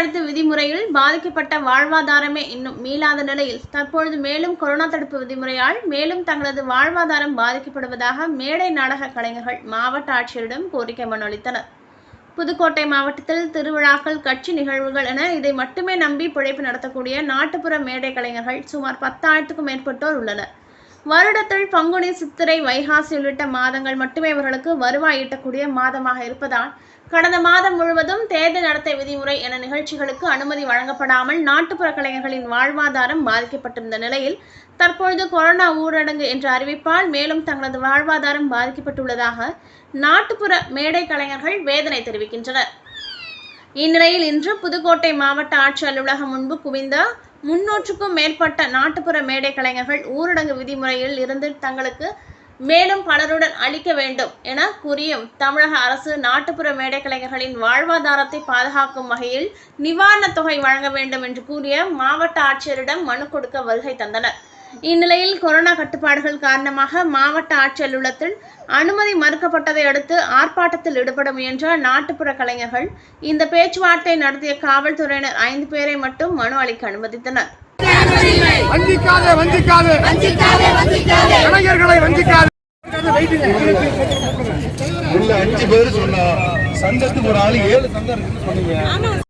அடுத்து விதிமுறையில் பாதிக்கப்பட்ட வாழ்வாதாரமே இன்னும் மீளாத நிலையில் தற்பொழுது மேலும் கொரோனா தடுப்பு விதிமுறையால் மேலும் தங்களது வாழ்வாதாரம் பாதிக்கப்படுவதாக மேடை நாடக கலைஞர்கள் மாவட்ட ஆட்சியரிடம் கோரிக்கை மனு அளித்தனர். புதுக்கோட்டை மாவட்டத்தில் திருவிழாக்கள் கட்சி நிகழ்வுகள் என இதை மட்டுமே நம்பி பிழைப்பு நடத்தக்கூடிய நாட்டுப்புற மேடை கலைஞர்கள் சுமார் பத்தாயிரத்துக்கும் மேற்பட்டோர் உள்ளனர். வருடத்தில் பங்குனி சித்திரை வைகாசி உள்ளிட்ட மாதங்கள் மட்டுமே இவர்களுக்கு வருவாய் ஈட்டக்கூடிய மாதமாக இருப்பதால் கடந்த மாதம் முழுவதும் தேர்தல் நடத்தை விதிமுறை என நிகழ்ச்சிகளுக்கு அனுமதி வழங்கப்படாமல் நாட்டுப்புற கலைஞர்களின் வாழ்வாதாரம் பாதிக்கப்பட்டிருந்த நிலையில் தற்பொழுது கொரோனா ஊரடங்கு என்ற அறிவிப்பால் மேலும் தங்களது வாழ்வாதாரம் பாதிக்கப்பட்டுள்ளதாக நாட்டுப்புற மேடை கலைஞர்கள் வேதனை தெரிவிக்கின்றனர். இந்நிலையில் இன்று புதுக்கோட்டை மாவட்ட ஆட்சி அலுவலகம் முன்பு குவிந்த முன்னூற்றுக்கும் மேற்பட்ட நாட்டுப்புற மேடை கலைஞர்கள் ஊரடங்கு விதிமுறையில் இருந்து தங்களுக்கு மேலும் பலருடன் அளிக்க வேண்டும் என கூறியும் தமிழக அரசு நாட்டுப்புற மேடை கலைஞர்களின் வாழ்வாதாரத்தை பாதுகாக்கும் வகையில் நிவாரணத் தொகை வழங்க வேண்டும் என்று கூறிய மாவட்ட ஆட்சியரிடம் மனு கொடுக்க வருகை தந்தனர். இந்நிலையில் கொரோனா கட்டுப்பாடுகள் காரணமாக மாவட்ட ஆட்சி அலுவலகத்தில் அனுமதி மறுக்கப்பட்டதை அடுத்து ஆர்ப்பாட்டத்தில் ஈடுபட முயன்ற நாட்டுப்புற கலைஞர்கள் இந்த பேச்சுவார்த்தை நடத்திய காவல்துறையினர் ஐந்து பேரை மட்டும் மனு அளிக்க அனுமதித்தனர். வஞ்சிக்காதே வஞ்சிக்காதே. இளைஞர்களை வஞ்சிக்காதே. உள்ள அஞ்சு பேர் சொன்னா சங்கத்துக்கு ஒரு ஆளு ஏழு சங்கம் இருக்குன்னு சொன்னீங்க.